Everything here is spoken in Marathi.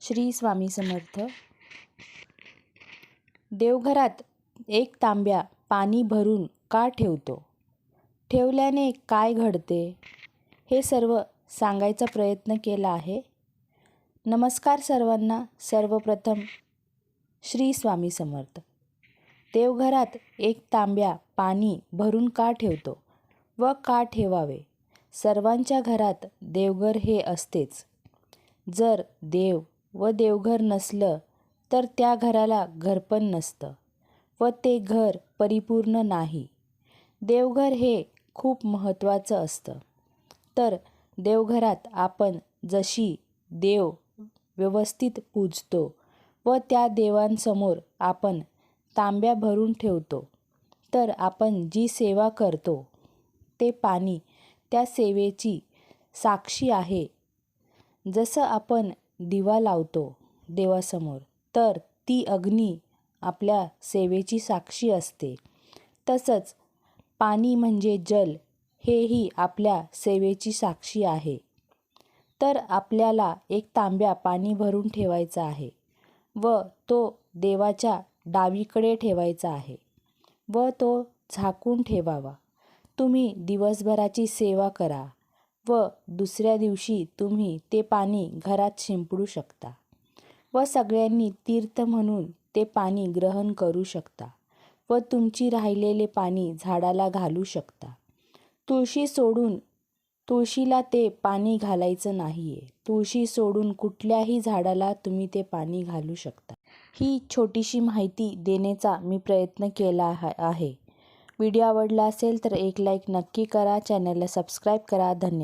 श्री स्वामी समर्थ. देवघरात एक तांब्या पाणी भरून का ठेवतो? ठेवल्याने काय घडते? हे सर्व सांगायचा प्रयत्न केला आहे. नमस्कार सर्वांना. सर्वप्रथम श्री स्वामी समर्थ. देवघरात एक तांब्या पाणी भरून का ठेवतो व का ठेवावे? सर्वांच्या घरात देवघर हे असतेच. जर देव व देवघर नसलं तर त्या घराला घरपण नसतं व ते घर परिपूर्ण नाही. देवघर हे खूप महत्त्वाचं असतं. तर देवघरात आपण जशी देव व्यवस्थित पूजतो व त्या देवांसमोर आपण तांब्या भरून ठेवतो तर आपण जी सेवा करतो ते पाणी त्या सेवेची साक्षी आहे. जसं आपण दिवा लावतो देवासमोर. तर ती अग्नी आपल्या सेवेची साक्षी असते. तसंच पाणी म्हणजे जल हेही आपल्या सेवेची साक्षी आहे. तर आपल्याला एक तांब्या पाणी भरून ठेवायचा आहे व तो देवाच्या डावीकडे ठेवायचा आहे व तो झाकून ठेवावा. तुम्ही दिवसभराची सेवा करा. व दुसऱ्या दिवशी तुम्ही ते पाणी घरात शिंपडू शकता व सगळ्यांनी तीर्थ म्हणून ते पाणी ग्रहण करू शकता व तुमची राहिलेले पाणी झाडाला घालू शकता. तुळशी सोडून तुळशीला ते पाणी घालायचं नाही आहे तुळशी सोडून कुठल्याही झाडाला तुम्ही ते पाणी घालू शकता. ही छोटीशी माहिती देण्याचा मी प्रयत्न केला आहे. व्हिडिओ आवडला असेल तर एक लाईक नक्की करा. चॅनलला सबस्क्राईब करा. धन्यवाद